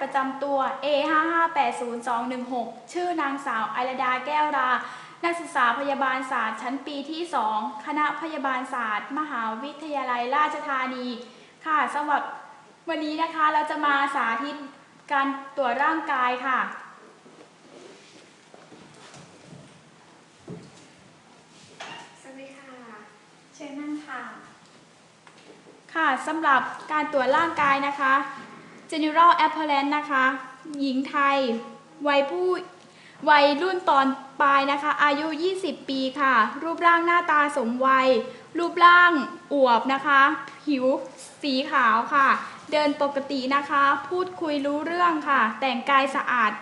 ประจำตัว A5580216 ชื่อนางสาวไอรดาแก้วรา นักศึกษาพยาบาลศาสตร์ชั้นปีที่ 2 คณะพยาบาลศาสตร์ มหาวิทยาลัยราชธานี ค่ะสำหรับวันนี้นะคะเราจะมาสาธิตการตรวจร่างกายค่ะ สวัสดีค่ะ เชิญนั่งค่ะ ค่ะสำหรับการตรวจร่างกายนะคะ General Apparent นะคะ หญิงไทย วัยผู้วัยรุ่นตอนปลายนะคะ อายุ 20 ปีค่ะ รูปร่างหน้าตาสมวัย รูปร่างอวบนะคะ ผิวสีขาวค่ะ เดินปกตินะคะ พูดคุยรู้เรื่องค่ะ แต่งกายสะอาด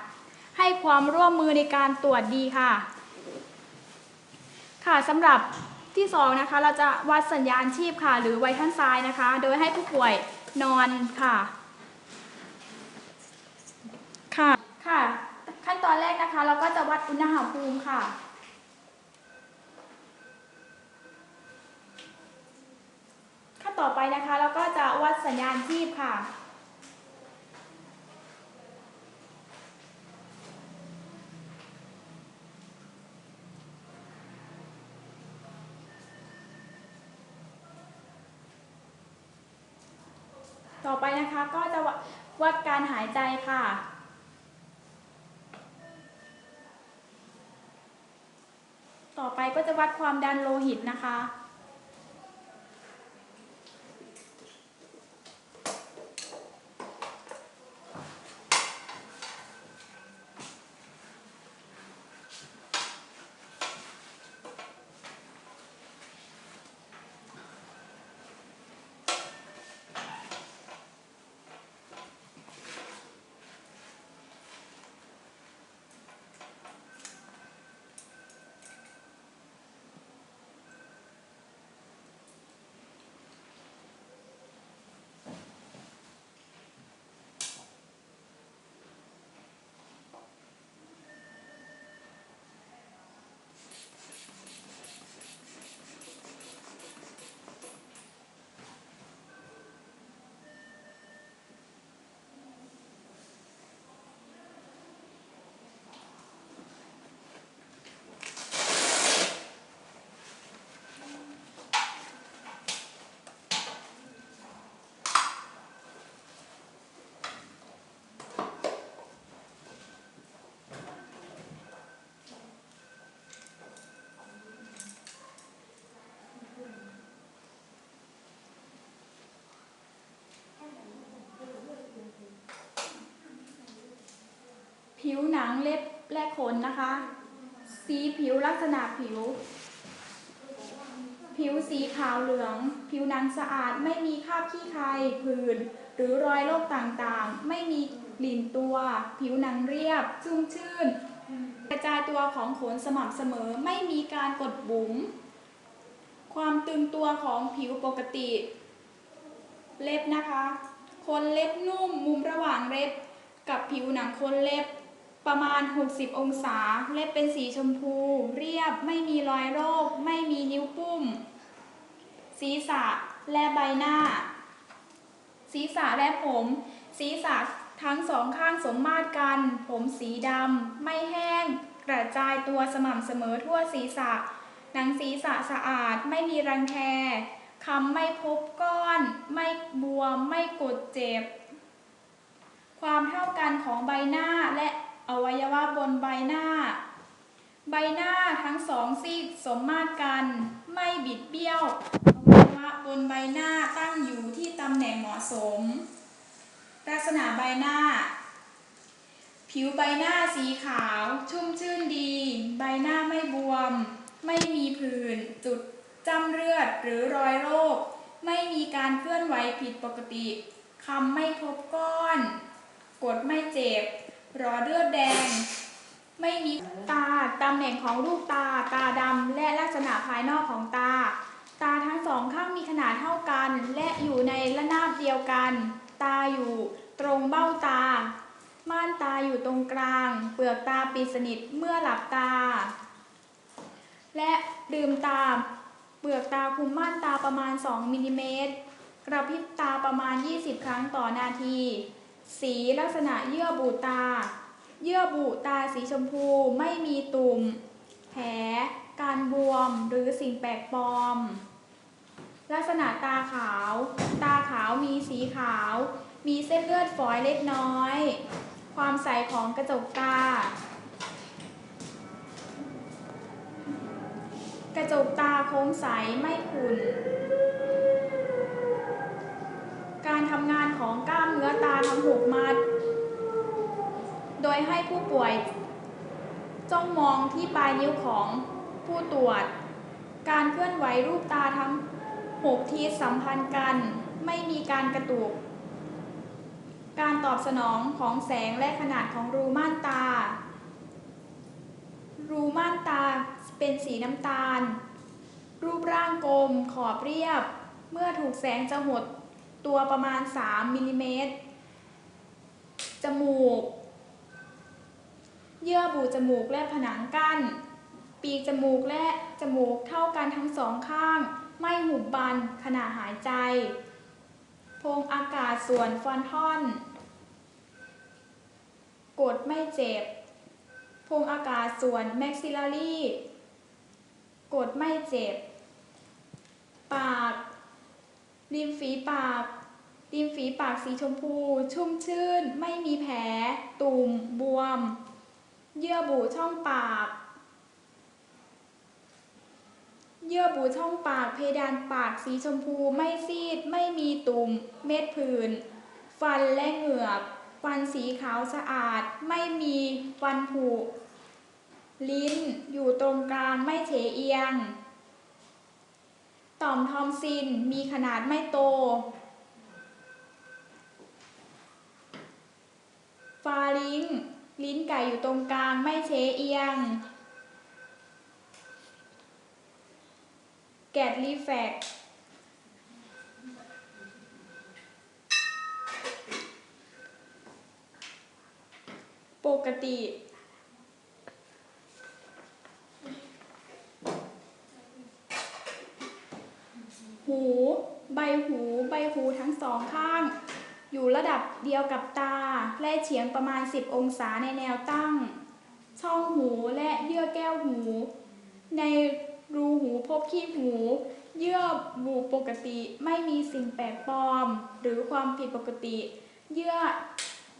ให้ความร่วมมือในการตรวจดีค่ะ ค่ะสำหรับที่สองนะคะ เราจะวัดสัญญาณชีพค่ะ หรือไวทัลไซน์นะคะ โดยให้ผู้ป่วยนอนค่ะ ค่ะค่ะ ขั้นตอนแรกนะคะ เราก็จะวัดอุณหภูมิค่ะ ขั้นต่อไปนะคะ เราก็จะวัดสัญญาณชีพค่ะต่อไปนะคะก็จะวัดวัดการหายใจค่ะ ต่อไปก็จะวัดความดันโลหิตนะคะ ผิวหนังเล็บและขนนะคะ สีผิวลักษณะผิว ผิวสีขาวเหลือง ผิวหนังสะอาดไม่มีคราบขี้ใครผื่นหรือรอยโรคต่างๆ ไม่มีกลิ่นตัว ผิวหนังเรียบ ชุ่มชื่น กระจายตัวของขนสม่ำเสมอไม่มีการกดบุ๋มความตึงตัวของผิวปกติ เล็บนะคะ คนเล็บนุ่มมุมระหว่างเล็บ กับผิวหนังคนเล็บ ประมาณ 60 องศา เล็บเป็นสีชมพู เรียบไม่มีรอยโรค ไม่มีนิ้วปุ้ม ศีรษะและใบหน้า ศีรษะและผม ศีรษะทั้งสองข้างสมมาตรกัน ผมสีดำ ไม่แห้ง กระจายตัวสม่ำเสมอทั่วศีรษะ หนังศีรษะสะอาด ไม่มีรังแคคำไม่พบก้อน ไม่บวม ไม่กดเจ็บ ความเท่ากันของใบหน้าและ อวัยวะบนใบหน้า ใบหน้าทั้งสองซีกสมมาตรกัน ไม่บิดเบี้ยวอวัยวะบนใบหน้าตั้งอยู่ที่ตำแหน่งเหมาะสม ลักษณะใบหน้า ผิวใบหน้าสีขาว ชุ่มชื่นดี ใบหน้าไม่บวม ไม่มีผื่นจุดจำเลือดหรือรอยโรคไม่มีการเคลื่อนไหวผิดปกติคำไม่พบก้อน กดไม่เจ็บ รอเลือดแดง ไม่มีตาตำแหน่งของลูกตา ตาดำและลักษณะภายนอกของตา ตาทั้งสองข้างมีขนาดเท่ากัน และอยู่ในระนาบเดียวกัน ตาอยู่ตรงเบ้าตา ม่านตาอยู่ตรงกลาง เปลือกตาปิดสนิทเมื่อหลับตา และลืมตา เปลือกตาคุมม่านตาประมาณ 2มิลลิเมตรกระพริบตาประมาณ 20 ครั้งต่อนาที สีลักษณะเยื่อบุตา เยื่อบุตาสีชมพูไม่มีตุ่ม แผล การบวมหรือสิ่งแปลกปลอม ลักษณะตาขาว ตาขาวมีสีขาว มีเส้นเลือดฝอยเล็กน้อย ความใสของกระจกตา กระจกตาโค้งใสไม่ขุ่น การทำงานของกล้ามเนื้อตาทั้งหกมัด โดยให้ผู้ป่วยจ้องมองที่ปลายนิ้วของผู้ตรวจ การเคลื่อนไหวรูปตาทั้งหกทีสัมพันธ์กัน ไม่มีการกระตุก การตอบสนองของแสงและขนาดของรูม่านตา รูม่านตาเป็นสีน้ำตาล รูปร่างกลมขอบเรียบ เมื่อถูกแสงจะหด ตัวประมาณ 3มิลลิเมตร จมูก เยื่อบุจมูกและผนังกั้น ปีกจมูกและจมูกเท่ากันทั้งสองข้าง ไม่หุบบันขณะหายใจ โพรงอากาศส่วนฟอนทอน กดไม่เจ็บ โพรงอากาศส่วนแม็กซิลลารีกดไม่เจ็บ ปาก ริมฝีปาก ริมฝีปากสีชมพู ชุ่มชื่น ไม่มีแผล ตุ่ม บวม เยื่อบุช่องปาก เยื่อบุช่องปาก เพดานปากสีชมพู ไม่ซีด ไม่มีตุ่ม เม็ดผื่น ฟันและเหงือก ฟันสีขาวสะอาด ไม่มีฟันผุ ลิ้นอยู่ตรงกลาง ไม่เฉเอียง ต่อมทอมซินมีขนาดไม่โต ฟาริงลิ้นไก่อยู่ตรงกลางไม่เชเอียง แกดรีแฟกปกติ หู ใบหูใบหูทั้งสองข้าง อยู่ระดับเดียวกับตา และเฉียงประมาณ 10 องศาในแนวตั้ง ช่องหูและเยื่อแก้วหู ในรูหูพบขี้หู เยื่อบุปกติไม่มีสิ่งแปลกปลอม หรือความผิดปกติ เยื่อ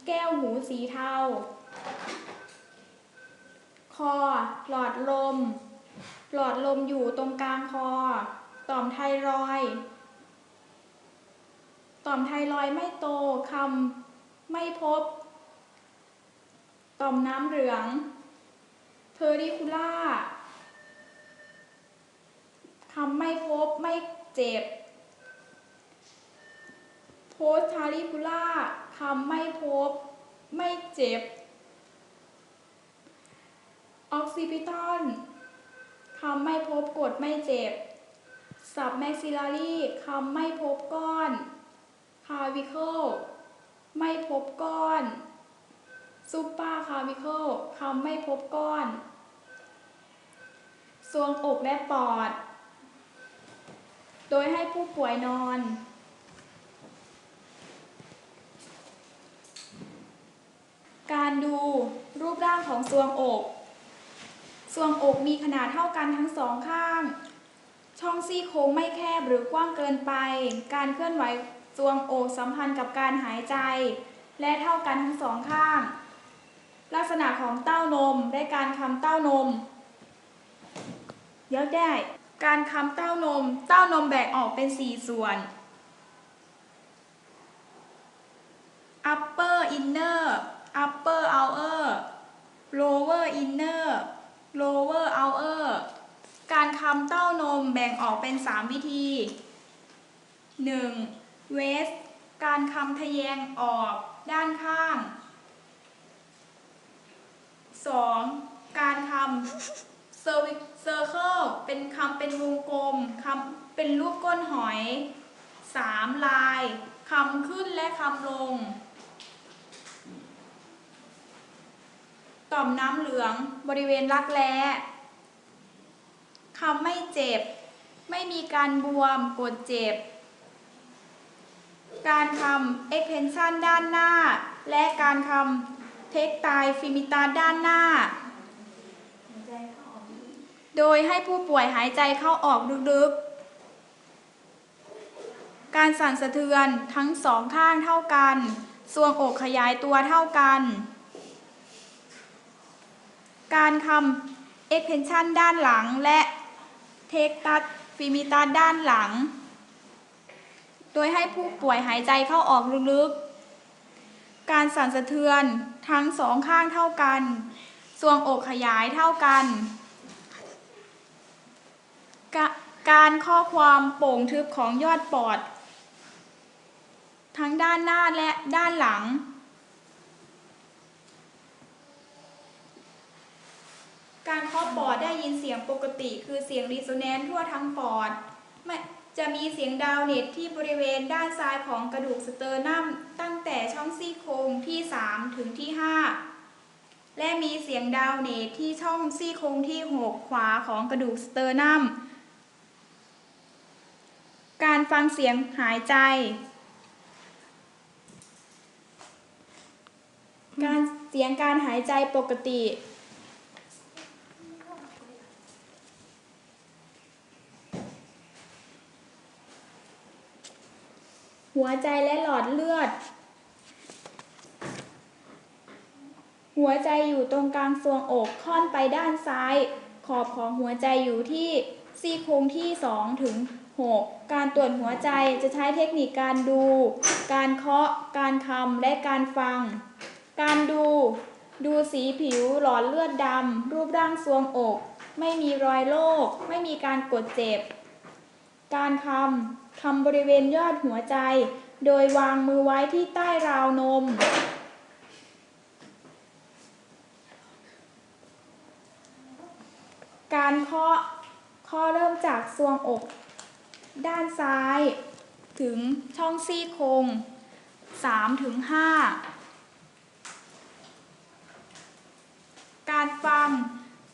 แก้วหูสีเทา คอ หลอดลม หลอดลมอยู่ตรงกลางคอ ต่อมไทรอย ต่อมไทรอยด์ไม่โตคำไม่พบ ต่อมน้ำเหลืองเพอริคูล่าคำไม่พบไม่เจ็บ โพสทาริคูล่าคำไม่พบ ไม่เจ็บ ออกซิปิตอนคำไม่พบกดไม่เจ็บ สับแม็กซิลารีคำไม่พบก้อน คาวิเคิลไม่พบก้อนซุปเปอร์คาวิเคิลคำไม่พบก้อนทรวงอกและปอด โดยให้ผู้ป่วยนอน การดูรูปร่างของทรวงอกทรวงอกมีขนาดเท่ากันทั้งสองข้าง ช่องซี่โครงไม่แคบหรือกว้างเกินไป การเคลื่อนไหว ทรวงอกสัมพันธ์กับการหายใจ และเท่ากันทั้งสองข้าง ลักษณะของเต้านมและการคำเต้านมเยอะได้ การคำเต้านม เต้านมแบ่งออกเป็น 4 ส่วน upper inner upper outer lower inner lower outer การคำเต้านมแบ่งออกเป็น 3 วิธี 1. West การคำทะแยงออกด้านข้าง 2. การคำ cervic- circle เป็นคำเป็นวงกลมคำเป็นรูปก้นหอย 3. ลายคำขึ้นและคำลง ต่อมน้ำเหลืองบริเวณรักแร้คำไม่เจ็บ ไม่มีการบวมกดเจ็บ การทำ extension ด้านหน้า และการคำเทคไตฟิมิตาด้านหน้า โดยให้ผู้ป่วยหายใจเข้าออกลึกๆ การสั่นสะเทือนทั้งสองข้างเท่ากันทรวงอกขยายตัวเท่ากัน การคำ extension ด้านหลังและเทคตัสฟิมิตัสด้านหลัง โดยให้ผู้ป่วยหายใจเข้าออกลึกๆ การสั่นสะเทือนทั้งสองข้างเท่ากันทรวงอกขยายเท่ากันกการข้อความโป่งทึบของยอดปอด ทั้งด้านหน้าและด้านหลัง การเคาะปอดได้ยินเสียงปกติ คือเสียงรีโซแนนซ์ทั่วทั้งปอดไม่ จะมีเสียงดาวเน็ตที่บริเวณด้านซ้ายของกระดูกสเตอร์นัมตั้งแต่ช่องซี่โครงที่ 3 ถึงที่ 5 และมีเสียงดาวเนตที่ช่องซี่โครงที่ 6 ขวาของกระดูกสเตอร์นัมการฟังเสียงหายใจ การเสียงการหายใจปกติ หัวใจและหลอดเลือด หัวใจอยู่ตรงกลางทรวงอกค่อนไปด้านซ้าย ขอบของหัวใจอยู่ที่ซี่โครงที่ 2 ถึง 6 การตรวจหัวใจจะใช้เทคนิคการดู การเคาะ การคำและการฟัง การดู ดูสีผิวหลอดเลือดดำ รูปร่างทรวงอก ไม่มีรอยโรคไม่มีการกดเจ็บ การคำ คำบริเวณยอดหัวใจ โดยวางมือไว้ที่ใต้ราวนม การเคาะเคาะเริ่มจากทรวงอก ด้านซ้าย ถึงช่องซี่โครง3ถึง5การฟัง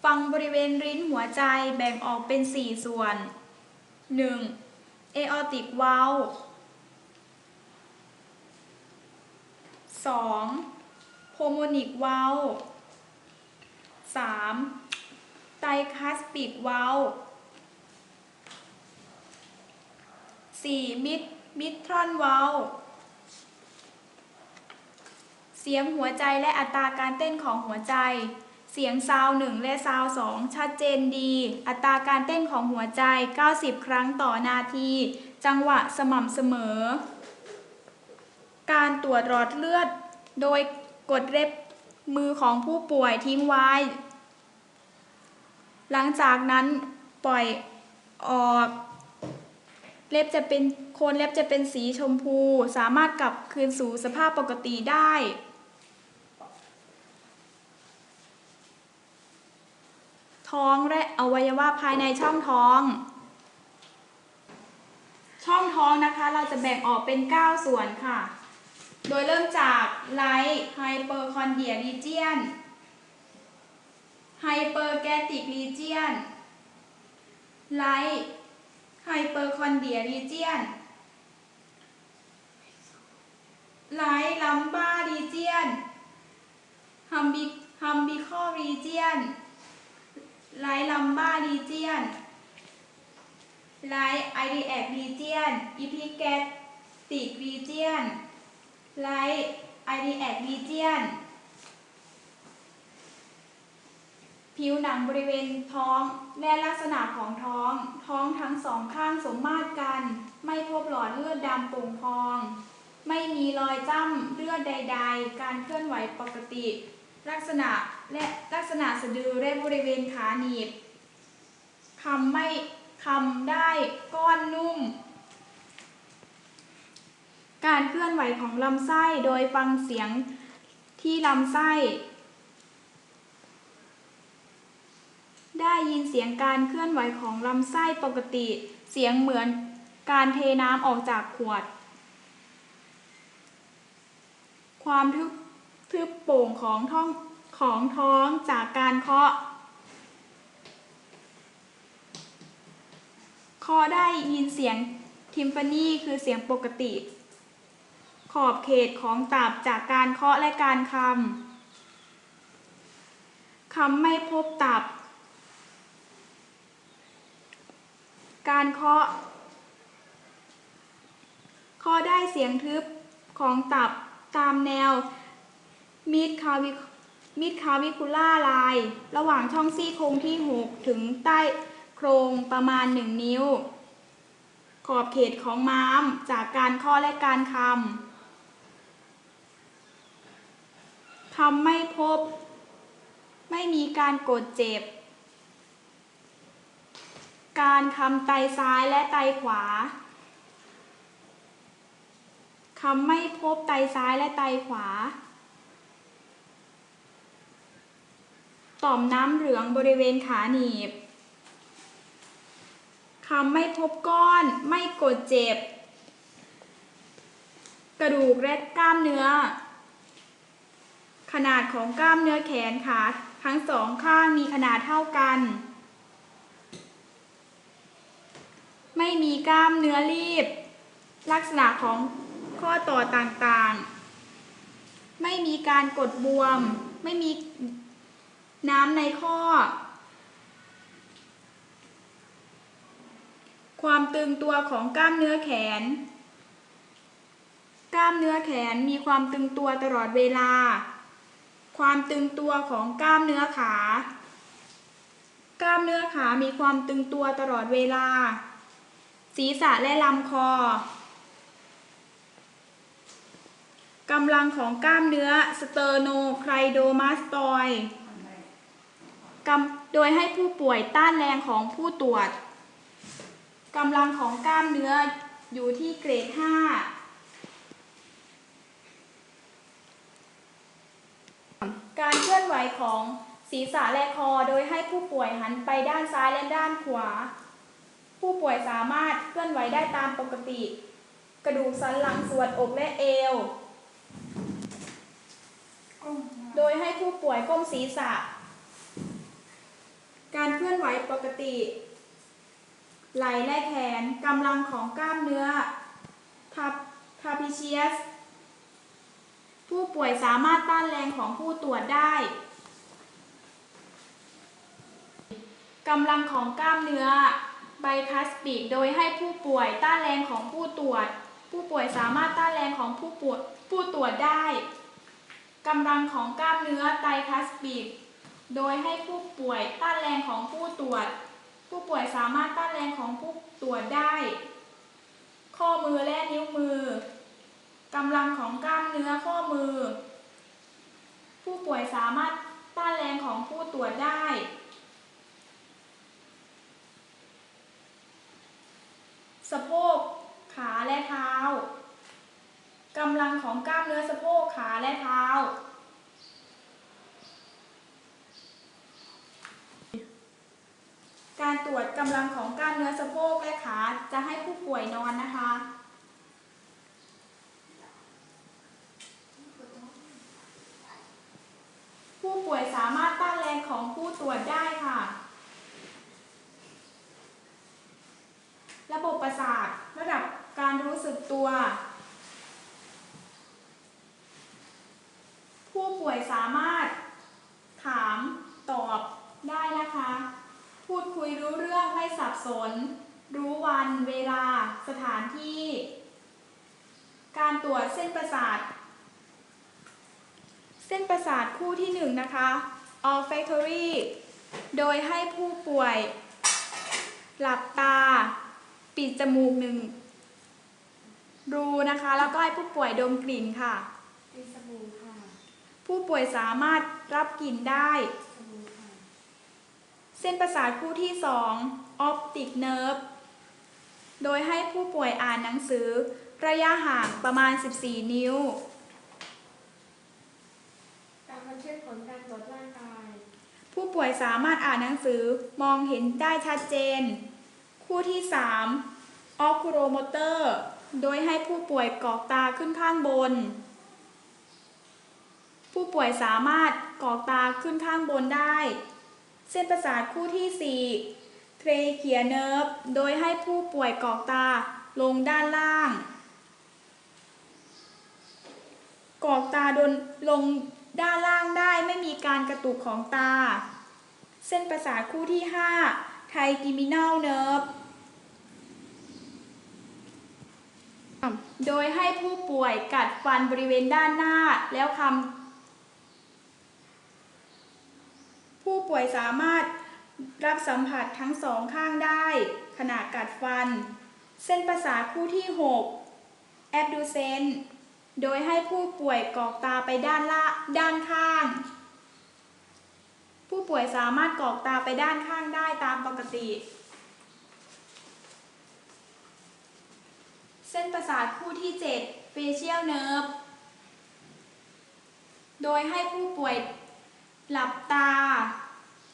ฟังบริเวณริ้นหัวใจแบ่งออกเป็น 4 ส่วน 1. Aortic valve 2. pulmonic valve 3. tricuspid valve 4. mid mitral valve เสียงหัวใจและอัตราการเต้นของหัวใจ เสียงซาวหนึ่งและซาวสองชัดเจนดี อัตราการเต้นของหัวใจ 90 ครั้งต่อนาที จังหวะสม่ำเสมอ การตรวจหลอดเลือด โดยกดเล็บมือของผู้ป่วยทิ้งไว้ หลังจากนั้นปล่อยออก เล็บจะเป็นโคนเล็บจะเป็นสีชมพู สามารถกลับคืนสู่สภาพปกติได้ ท้องและอวัยวะภายในช่องท้อง ช่องท้องนะคะเราจะแบ่งออกเป็น 9 ส่วนค่ะ โดยเริ่มจากไลท์ไฮเปอร์คอนเดียรีเจียนไฮเปอร์แกติกรีเจียนไลท์ไฮเปอร์คอนเดียรีเจียนไลท์ลัมบารีเจียนฮัมบิฮัมบิคอรีเจียน ไลท์ลัมบ้ารีเจียนไลท์ไอดีแอกรีเจียนอีพิแกติกรีเจียนไลท์ไอดีแอกรีเจียนผิวหนังบริเวณท้องและลักษณะของท้อง ท้องทั้งสองข้างสมมาตรกัน ไม่พบหลอดเลือดดำโป่งพอง ไม่มีรอยจ้ำเลือดใด ๆ การเคลื่อนไหวปกติ ลักษณะ และลักษณะสะดือและบริเวณขาหนีบคำไม่คำได้ก้อนนุ่ม การเคลื่อนไหวของลำไส้โดยฟังเสียงที่ลำไส้ ได้ยินเสียงการเคลื่อนไหวของลำไส้ปกติ เสียงเหมือนการเทน้ำออกจากขวด ความทึบโป่งของท้อง ของท้องจากการเคาะเคาะได้ยินเสียงทิมฟานีคือเสียงปกติ ขอบเขตของตับจากการเคาะและการคำคำไม่พบตับ การเคาะเคาะได้เสียงทึบของตับตามแนวมิดคาวิ มิดคาวิคูล่าลน์ระหว่างช่องซี่โครงที่ 6 ถึงใต้โครงประมาณ 1 นิ้ว ขอบเขตของม้ามจากการเคาะและการคำคำไม่พบ ไม่มีการกดเจ็บ การคำไตซ้ายและไตขวาคำไม่พบไตซ้ายและไตขวา ต่อมน้ำเหลืองบริเวณขาหนีบคำไม่พบก้อนไม่กดเจ็บ กระดูกและกล้ามเนื้อ ขนาดของกล้ามเนื้อแขนขาทั้งสองข้างมีขนาดเท่ากัน ไม่มีกล้ามเนื้อรีบ ลักษณะของข้อต่อต่างๆ ไม่มีการกดบวม ไม่มี น้ำในข้อ ความตึงตัวของกล้ามเนื้อแขน กล้ามเนื้อแขนมีความตึงตัวตลอดเวลา ความตึงตัวของกล้ามเนื้อขา กล้ามเนื้อขามีความตึงตัวตลอดเวลา ศีรษะและลำคอกำลังของกล้ามเนื้อสเตอร์โนไครโดมาสตอย กำโดยให้ผู้ป่วยต้านแรงของผู้ตรวจกำลังของกล้ามเนื้ออยู่ที่เกรด 5 การเคลื่อนไหวของศีรษะและคอโดยให้ผู้ป่วยหันไปด้านซ้ายและด้านขวา ผู้ป่วยสามารถเคลื่อนไหวได้ตามปกติ กระดูกสันหลังส่วนอกและเอว โดยให้ผู้ป่วยก้มศีรษะ การเคลื่อนไหวปกติ ไหลและแขนกำลังของกล้ามเนื้อทับทาพิเชียส ผู้ป่วยสามารถต้านแรงของผู้ตรวจได้กำลังของกล้ามเนื้อไบคัสปิกโดยให้ผู้ป่วยต้านแรงของผู้ตรวจ ผู้ป่วยสามารถต้านแรงของผู้ป่วยผู้ตรวจได้กำลังของกล้ามเนื้อไตรคัสปิก โดยให้ผู้ป่วยต้านแรงของผู้ตรวจ ผู้ป่วยสามารถต้านแรงของผู้ตรวจได้ ข้อมือและนิ้วมือกำลังของกล้ามเนื้อข้อมือ ผู้ป่วยสามารถต้านแรงของผู้ตรวจได้ สะโพก ขาและเท้ากำลังของกล้ามเนื้อสะโพกขาและเท้า การตรวจกำลังของกล้ามเนื้อสะโพกและขาจะให้ผู้ป่วยนอนนะคะ ผู้ป่วยสามารถต้านแรงของผู้ตรวจได้ค่ะ ระบบประสาทระดับการรู้สึกตัว ผู้ป่วยสามารถถามตอบได้นะคะ พูดคุยรู้เรื่องไม่สับสน รู้วันเวลาสถานที่ การตรวจเส้นประสาท เส้นประสาทคู่ที่หนึ่งนะคะ olfactory โดยให้ผู้ป่วย หลับตา ปิดจมูกหนึ่งรูนะคะ แล้วก็ให้ผู้ป่วยดมกลิ่นค่ะเป็นสบู่ค่ะผู้ป่วยสามารถรับกลิ่นได้สบู่ค่ะเส้นประสาทคู่ที่ 2 optic nerve โดยให้ผู้ป่วยอ่านหนังสือระยะห่างประมาณ 14 นิ้ว การบันทึกผลการตรวจร่างกาย ผู้ป่วยสามารถอ่านหนังสือมองเห็นได้ชัดเจน คู่ที่ 3 oculomotor โดยให้ผู้ป่วยกรอกตาขึ้นข้างบน ผู้ป่วยสามารถกรอกตาขึ้นข้างบนได้ เส้นประสาทคู่ที่4 trachea nerve โดยให้ผู้ป่วยกรอกตาลงด้านล่าง กรอกตาโดนลงด้านล่างได้ไม่มีการกระตุกของตา เส้นประสาทคู่ที่ 5 ไทกิมินัลเนิร์ฟโดยให้ผู้ป่วยกัดฟันบริเวณด้านหน้าแล้วคำ ผู้ป่วยสามารถรับสัมผัสทั้งสองข้างได้ ขณะกัดฟัน เส้นประสาทคู่ที่ 6 แอบดูเซนโดยให้ผู้ป่วยกรอกตาไปด้านละด้านข้าง ผู้ป่วยสามารถกรอกตาไปด้านข้างได้ตามปกติ เส้นประสาทคู่ที่ 7 facial nerve โดยให้ผู้ป่วย หลับตา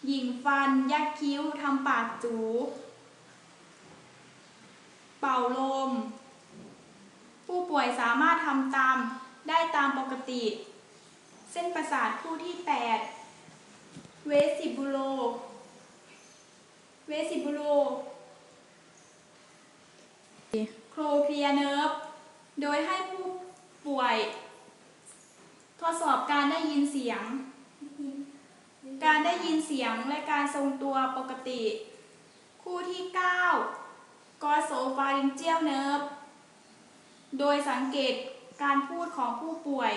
หยิงฟัน ยักคิ้ว ทำปากจู เป่าลม ผู้ป่วยสามารถทำตามได้ตามปกติ เส้นประสาทคู่ที่ 8 เวสิบูโล เวสิบูโล โครเคลียเนิร์ฟโดยให้ผู้ป่วย ทดสอบการได้ยินเสียง การได้ยินเสียงและการทรงตัวปกติ คู่ที่ 9กอโซฟาริงเจียลเนิร์ฟโดยสังเกตการพูดของผู้ป่วย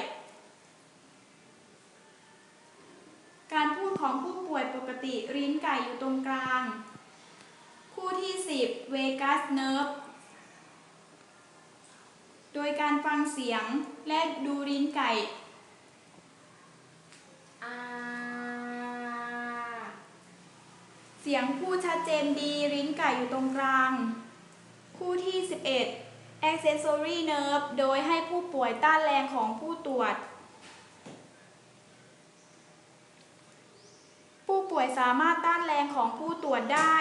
การพูดของผู้ป่วยปกติลิ้นไก่อยู่ตรงกลาง คู่ที่ 10เวกัสเนิร์ฟโดยการฟังเสียงและดูลิ้นไก่อา เสียงพูดชัดเจนดีลิ้นไก่อยู่ตรงกลาง คู่ที่ 11 accessory nerve โดยให้ผู้ป่วยต้านแรงของผู้ตรวจ ผู้ป่วยสามารถต้านแรงของผู้ตรวจได้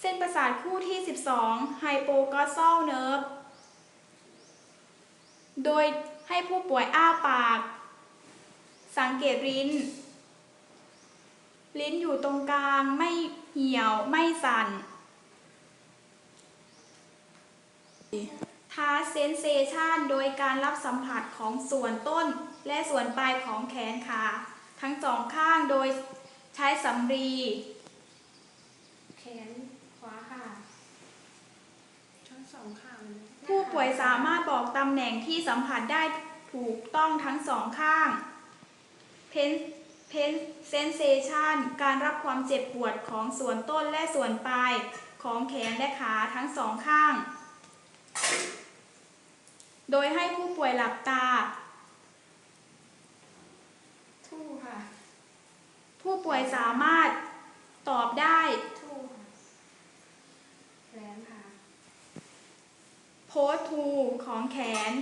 เส้นประสาทคู่ที่ 12 hypoglossal nerve โดยให้ผู้ป่วยอ้าปาก สังเกตลิ้น ลิ้นอยู่ตรงกลางไม่เหี่ยวไม่สั่นทาเซนเซชันโดยการรับสัมผัสของส่วนต้นและส่วนปลายของแขนขา ทั้งสองข้างโดยใช้สำลีแขนขวาค่ะทั้งสองข้างผู้ป่วยสามารถบอกตำแหน่งที่สัมผัสได้ถูกต้องทั้งสองข้างเพน เพนเซนเซชันการรับความเจ็บปวดของส่วนต้นและส่วนปลายของแขนและขาทั้งสองข้าง โดยให้ผู้ป่วยหลับตาทู่ค่ะผู้ป่วยสามารถตอบได้ทู่ค่ะแขนค่ะโพสทูของแขน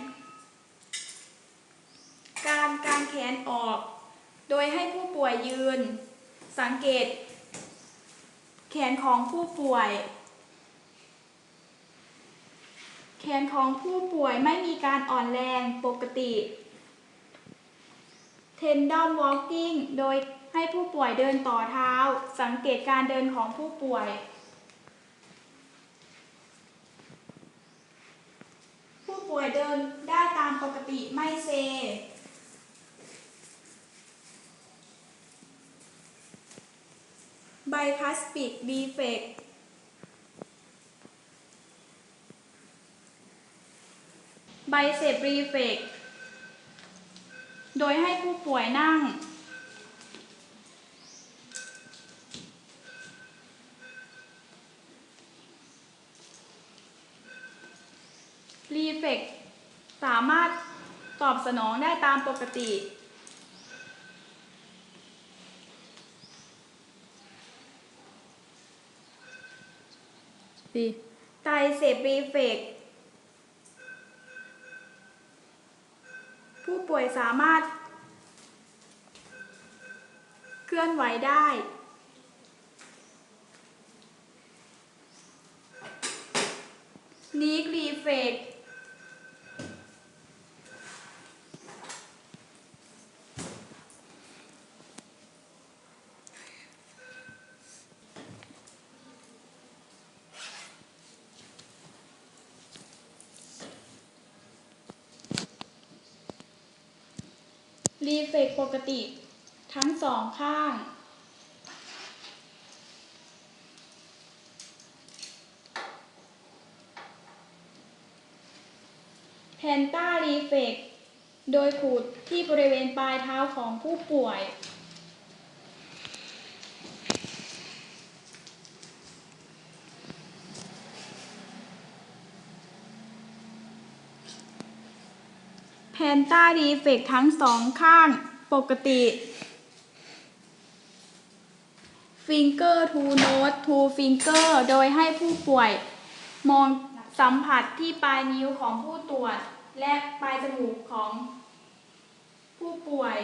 การกางแขนออก โดยให้ผู้ป่วยยืน สังเกต แขนของผู้ป่วย แขนของผู้ป่วยไม่มีการอ่อนแรงปกติ tendon walking โดยให้ผู้ป่วยเดินต่อเท้า สังเกตการเดินของผู้ป่วย ผู้ป่วยเดินได้ตามปกติไม่เซ ไบพลาสปิกดีเฟกไบเซปรีเฟกโดยให้ผู้ป่วยนั่ง รีเฟกสามารถตอบสนองได้ตามปกติ ดีไตรเสพรีเฟกผู้ป่วยสามารถ เคลื่อนไหวได้นีกรีเฟก ฟกปกติ ทั้งสองข้าง แพนต้ารีเฟกโดยขูดที่บริเวณปลายเท้าของผู้ป่วย นต้ารีเฟกทั้งสองข้างปกติฟิงเกอร์ทูโน t ทูฟิงเกอร์โดยให้ผู้ป่วยมองสัมผัสที่ปลายนิ้วของผู้ตรวจ และปลายจมูกของผู้ป่วย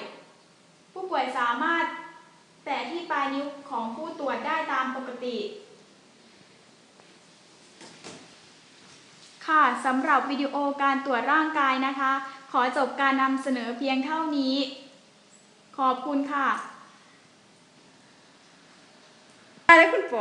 ผู้ป่วยสามารถแตะที่ปลายนิ้วของผู้ตรวจได้ตามปกติ ค่ะสำหรับวิดีโอการตรวจร่างกายนะคะ ขอจบการนำเสนอเพียงเท่านี้ ขอบคุณค่ะอะไรคุณปอ